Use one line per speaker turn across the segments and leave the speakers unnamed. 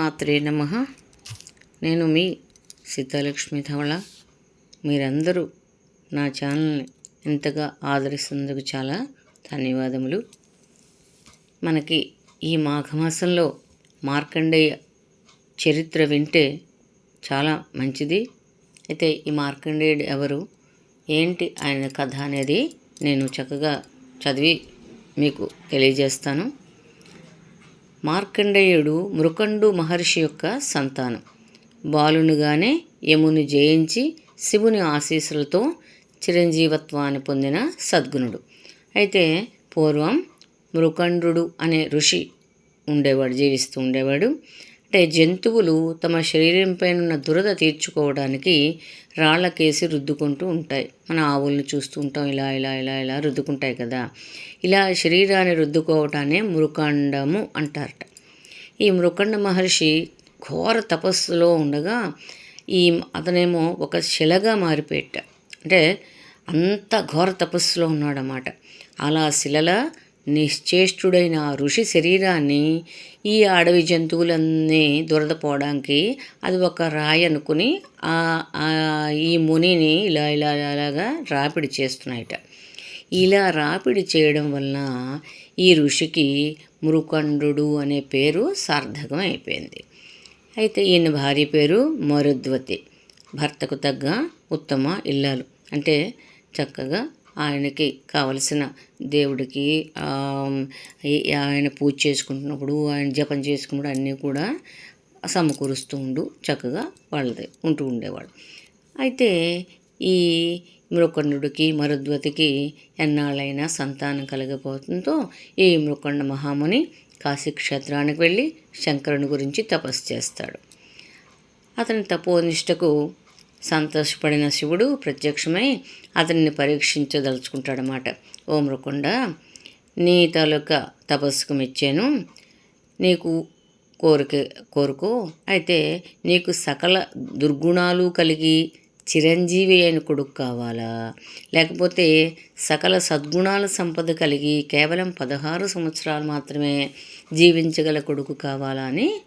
మాత్రే నమ. నేను మీ సీతాలక్ష్మి ధవళ. మీరందరూ నా ఛానల్ని ఎంతగా ఆదరిస్తున్నందుకు చాలా ధన్యవాదములు. మనకి ఈ మాఘమాసంలో మార్కండేయ చరిత్ర వింటే చాలా మంచిది. అయితే ఈ మార్కండేయుడు ఎవరు? ఏంటి ఆయన కథ అనేది నేను చక్కగా చదివి మీకు తెలియజేస్తాను. మార్కండేయుడు మృకండు మహర్షి యొక్క సంతానం. బాలునిగానే యముని జయించి శివుని ఆశీస్సులతో చిరంజీవత్వాన్ని పొందిన సద్గుణుడు. అయితే పూర్వం మృకండ్రుడు అనే ఋషి ఉండేవాడు జీవిస్తూ ఉండేవాడు. అంటే జంతువులు తమ శరీరంపై ఉన్న దురద తీర్చుకోవడానికి రాళ్ళకేసి రుద్దుకుంటూ ఉంటాయి. మన ఆవుల్ని చూస్తూ ఉంటాం ఇలా ఇలా ఇలా ఇలా రుద్దుకుంటాయి కదా. ఇలా శరీరాన్ని రుద్దుకోవటాన్ని మృకండము అంటారట. ఈ మృకండ మహర్షి ఘోర తపస్సులో ఉండగా ఈ అతనేమో ఒక శిలగా మారిపోయేట. అంటే అంత ఘోర తపస్సులో ఉన్నాడనమాట అలా శిలల నిశ్చేష్టుడైన ఆ ఋషి శరీరాన్ని ఈ అడవి జంతువులన్నీ దురదపోవడానికి అది ఒక రాయి అనుకుని ఈ మునిని ఇలా ఇలా ఇలాగా రాపిడి చేస్తున్నాయట. ఇలా రాపిడి చేయడం వలన ఈ ఋషికి మృకండు అనే పేరు సార్థకం అయిపోయింది అయితే ఈయన భార్య పేరు మరుద్వతి. భర్తకు తగ్గ ఉత్తమ ఇల్లాలు. అంటే చక్కగా ఆయనకి కావలసిన దేవుడికి ఆయన పూజ చేసుకుంటున్నప్పుడు ఆయన జపం చేసుకున్నప్పుడు అన్నీ కూడా సమకూరుస్తూ ఉండు చక్కగా వాళ్ళది ఉంటూ ఉండేవాడు. అయితే ఈ మృకండుడికి మరుద్వతికి ఎన్నాళ్ళైనా సంతానం కలగపోతుందో ఈ మృకండ మహాముని కాశీక్షేత్రానికి వెళ్ళి శంకరుని గురించి తపస్సు చేస్తాడు. అతని తపోనిష్టకు సంతోషపడిన శివుడు ప్రత్యక్షమై అతన్ని పరీక్షించదలుచుకుంటాడనమాట ఓ మృకుండ నీ తాలూకా తపస్సుకు మెచ్చాను. నీకు కోరిక కోరుకో. అయితే నీకు సకల దుర్గుణాలు కలిగి చిరంజీవి అయిన కొడుకు కావాలా? లేకపోతే సకల సద్గుణాల సంపద కలిగి కేవలం పదహారు సంవత్సరాలు మాత్రమే జీవించగల కొడుకు కావాలా? అని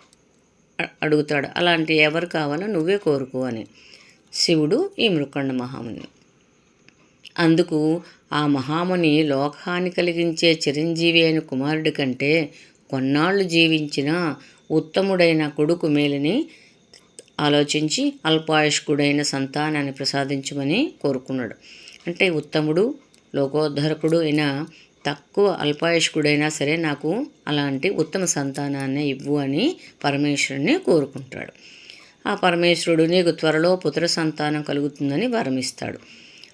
అడుగుతాడు. అలాంటి ఎవరు కావాలో నువ్వే కోరుకో అని. శివుడు ఈ మృకండ మహాముని. అందుకు ఆ మహాముని లోకాన్ని కలిగించే చిరంజీవి అయిన కుమారుడి కంటే కొన్నాళ్ళు జీవించిన ఉత్తముడైన కొడుకు మేలుని ఆలోచించి అల్పాయుష్కుడైన సంతానాన్ని ప్రసాదించమని కోరుకున్నాడు. అంటే ఉత్తముడు లోకోద్ధరకుడు అయిన తక్కువ అల్పాయుష్కుడైనా సరే నాకు అలాంటి ఉత్తమ సంతానాన్ని ఇవ్వు అని పరమేశ్వరుని కోరుకుంటాడు. ఆ పరమేశ్వరుడు నీకు త్వరలో పుత్ర సంతానం కలుగుతుందని వరమిస్తాడు.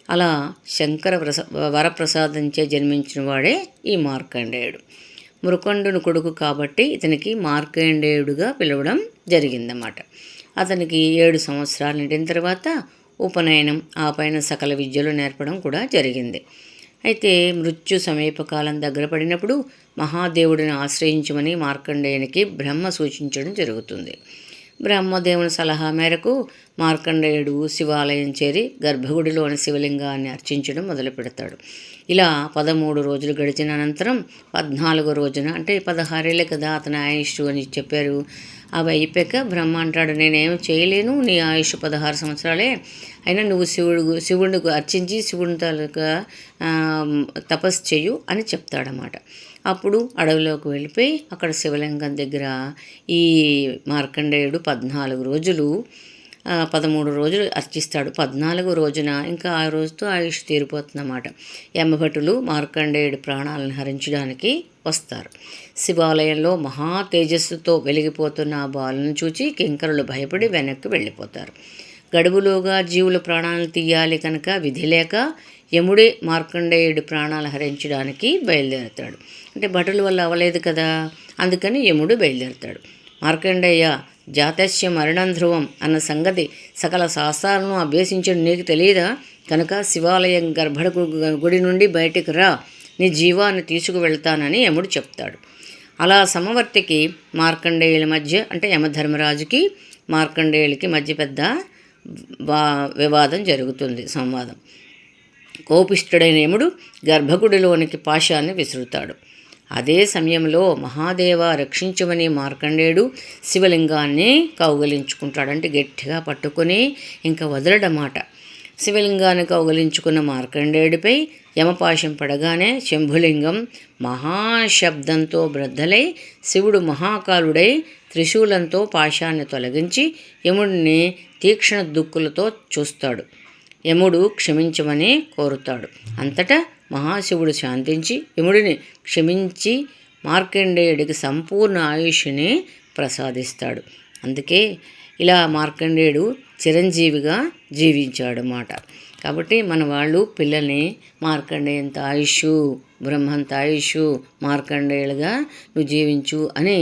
అలా శంకర ప్రస వరప్రసాదంచే జన్మించిన వాడే ఈ మార్కండేయుడు. మృకండుని కొడుకు కాబట్టి ఇతనికి మార్కండేయుడుగా పిలవడం జరిగిందన్నమాట. అతనికి ఏడు సంవత్సరాలు నిండిన తర్వాత ఉపనయనం ఆ పైన సకల విద్యలు నేర్పడం కూడా జరిగింది. అయితే మృత్యు సమీపకాలం దగ్గర పడినప్పుడు మహాదేవుడిని ఆశ్రయించమని మార్కండేయునికి బ్రహ్మ సూచించడం జరుగుతుంది. బ్రహ్మదేవుని సలహా మేరకు మార్కండేయుడు శివాలయం చేరి గర్భగుడిలోని శివలింగాన్ని అర్చించడం మొదలు పెడతాడు. ఇలా పదమూడు రోజులు గడిచిన అనంతరం పద్నాలుగో రోజున అంటే పదహారేళ్ళే కదా అతని ఆయుష్ అని చెప్పారు. అవి అయిపోయాక బ్రహ్మ అంటాడు నేనేం చేయలేను నీ ఆయుష్ పదహారు సంవత్సరాలే. అయినా నువ్వు శివుడు శివుడిని అర్చించి శివుని తాలూకా తపస్సు చేయు అని చెప్తాడనమాట అప్పుడు అడవిలోకి వెళ్ళిపోయి అక్కడ శివలింగం దగ్గర ఈ మార్కండేయుడు పద్నాలుగు రోజులు పదమూడు రోజులు అర్చిస్తాడు. పద్నాలుగు రోజున ఇంకా ఆ రోజుతో ఆయుష్ తీరిపోతుందన్నమాట. యమభటులు మార్కండేయుడి ప్రాణాలను హరించడానికి వస్తారు. శివాలయంలో మహా తేజస్సుతో వెలిగిపోతున్న ఆ బాలను చూచి కింకరులు భయపడి వెనక్కి వెళ్ళిపోతారు. గడువులోగా జీవుల ప్రాణాలను తీయాలి కనుక విధి లేక యముడే మార్కండేయుడి ప్రాణాలు హరించడానికి బయలుదేరుతాడు. అంటే భటుల వల్ల అవ్వలేదు కదా? అందుకని యముడు బయలుదేరుతాడు. మార్కండేయ జాతస్య మరణం ధ్రువం అన్న సంగతి సకల శాస్త్రాలను అభ్యసించడం నీకు తెలియదా? కనుక శివాలయం గర్భడ గుడి నుండి బయటికి రా. నీ జీవాన్ని తీసుకువెళ్తానని యముడు చెప్తాడు. అలా సమవర్తికి మార్కండేయుల మధ్య అంటే యమధర్మరాజుకి మార్కండేయులకి మధ్య పెద్ద వివాదం జరుగుతుంది సంవాదం. కోపిష్ఠుడైన యముడు గర్భగుడిలోనికి పాశాన్ని విసురుతాడు. అదే సమయంలో మహాదేవ రక్షించమని మార్కండేయుడు శివలింగాన్ని కౌగలించుకుంటాడు అంటే గట్టిగా పట్టుకొని ఇంకా వదలడమాట. శివలింగాన్ని కౌగలించుకున్న మార్కండేయుడిపై యమపాశం పడగానే శంభులింగం మహాశబ్దంతో బ్రద్దలై శివుడు మహాకాలుడై త్రిశూలంతో పాశాన్ని తొలగించి యముడిని తీక్షణ దుక్కులతో చూస్తాడు. యముడు క్షమించమని కోరుతాడు. అంతటా మహాశివుడు శాంతించి యముడిని క్షమించి మార్కండేయుడికి సంపూర్ణ ఆయుష్ని ప్రసాదిస్తాడు. అందుకే ఇలా మార్కండేయుడు చిరంజీవిగా జీవించాడన్నమాట. కాబట్టి మన వాళ్ళు పిల్లల్ని మార్కండేయంత ఆయుష్ బ్రహ్మంత ఆయుష్ మార్కండేయులుగా నువ్వు జీవించు అని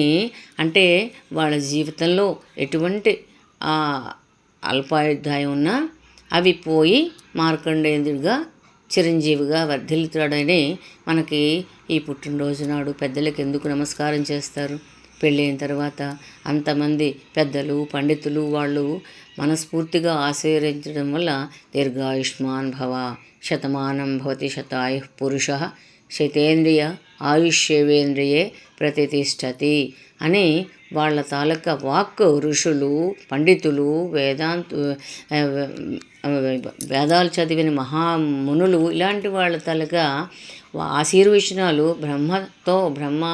అంటే వాళ్ళ జీవితంలో ఎటువంటి అల్పాయుధాయం అల్పాయుద్ధాయం ఉన్నా అవి పోయి మార్కండేయుడిగా చిరంజీవిగా వర్ధిల్లుతాడని మనకి ఈ పుట్టినరోజు నాడు పెద్దలకు ఎందుకు నమస్కారం చేస్తారు? పెళ్ళైన తర్వాత అంతమంది పెద్దలు పండితులు వాళ్ళు మనస్ఫూర్తిగా ఆశీర్వదించడం వల్ల దీర్ఘాయుష్మాన్ భవ శతమానం భవతి శతాయు పురుష శతేంద్రియ ఆయుష్యవేంద్రియే ప్రతిష్టతి అని వాళ్ళ తాలూకా వాక్ ఋషులు పండితులు వేదాంత వేదాలు చదివిన మహామునులు ఇలాంటి వాళ్ళ తాలూకా ఆశీర్వచనాలు బ్రహ్మతో బ్రహ్మ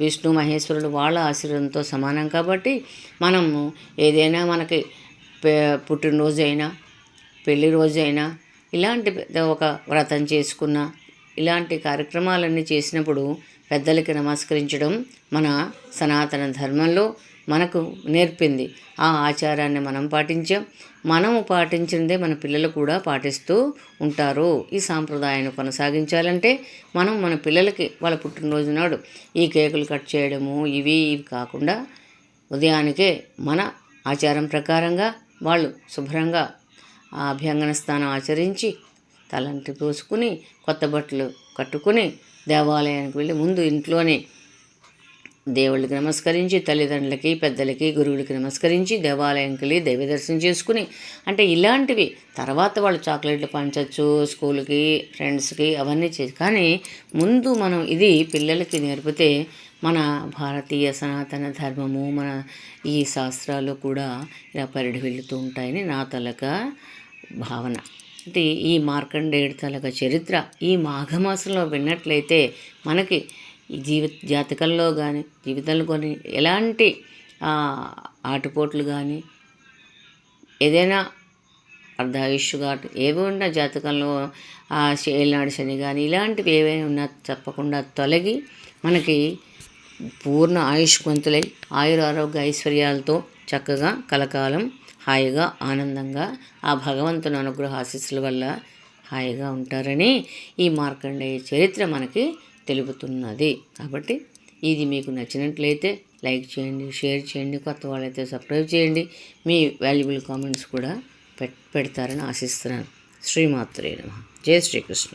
విష్ణు మహేశ్వరుడు వాళ్ళ ఆశీర్వాదంతో సమానం కాబట్టి మనము ఏదైనా మనకి పుట్టినరోజైనా పుట్టినరోజు అయినా పెళ్ళి రోజు అయినా ఇలాంటి పెద్ద ఒక వ్రతం చేసుకున్న ఇలాంటి కార్యక్రమాలన్నీ చేసినప్పుడు పెద్దలకి నమస్కరించడం మన సనాతన ధర్మంలో మనకు నేర్పింది. ఆ ఆచారాన్ని మనం పాటించాం. మనము పాటించిందే మన పిల్లలు కూడా పాటిస్తూ ఉంటారు. ఈ సాంప్రదాయాన్ని కొనసాగించాలంటే మనం మన పిల్లలకి వాళ్ళ పుట్టినరోజు నాడు ఈ కేకులు కట్ చేయడము ఇవి ఇవి కాకుండా ఉదయానికే మన ఆచారం ప్రకారంగా వాళ్ళు శుభ్రంగా ఆ అభ్యంగన స్థానం ఆచరించి తలంటి పోసుకుని కొత్త బట్టలు కట్టుకుని దేవాలయానికి వెళ్ళి ముందు ఇంట్లోనే దేవుళ్ళకి నమస్కరించి తల్లిదండ్రులకి పెద్దలకి గురువులకి నమస్కరించి దేవాలయంకి వెళ్ళి దైవ దర్శనం చేసుకుని అంటే ఇలాంటివి తర్వాత వాళ్ళు చాక్లెట్లు పంచవచ్చు స్కూల్కి ఫ్రెండ్స్కి అవన్నీ చేసి కానీ ముందు మనం ఇది పిల్లలకి నేర్పితే మన భారతీయ సనాతన ధర్మము మన ఈ శాస్త్రాలు కూడా ఇలా పరిడి వెళుతూ ఉంటాయని నా తలక భావన. అంటే ఈ మార్కండేయుడి తలక చరిత్ర ఈ మాఘమాసంలో విన్నట్లయితే మనకి జీవిత జాతకంలో కానీ జీవితంలో కానీ ఎలాంటి ఆటుపోట్లు కానీ ఏదైనా అర్ధాయుష్ ఘాట్ ఏవి ఉన్న జాతకంలో ఆ ఏలినాడు శని కానీ ఇలాంటివి ఏవైనా ఉన్నా తప్పకుండా తొలగి మనకి పూర్ణ ఆయుష్వంతులై ఆయుర ఆరోగ్య ఐశ్వర్యాలతో చక్కగా కలకాలం హాయిగా ఆనందంగా ఆ భగవంతుని అనుగ్రహ ఆశీస్సుల వల్ల హాయిగా ఉంటారని ఈ మార్కండేయ చరిత్ర మనకి తెలుపుతున్నది. కాబట్టి ఇది మీకు నచ్చినట్లయితే లైక్ చేయండి షేర్ చేయండి కొత్త వాళ్ళైతే సబ్స్క్రైబ్ చేయండి. మీ వాల్యుబుల్ కామెంట్స్ కూడా పెట్ పెడతారని ఆశిస్తున్నాను. శ్రీమాత్రే నమ. జై శ్రీకృష్ణ.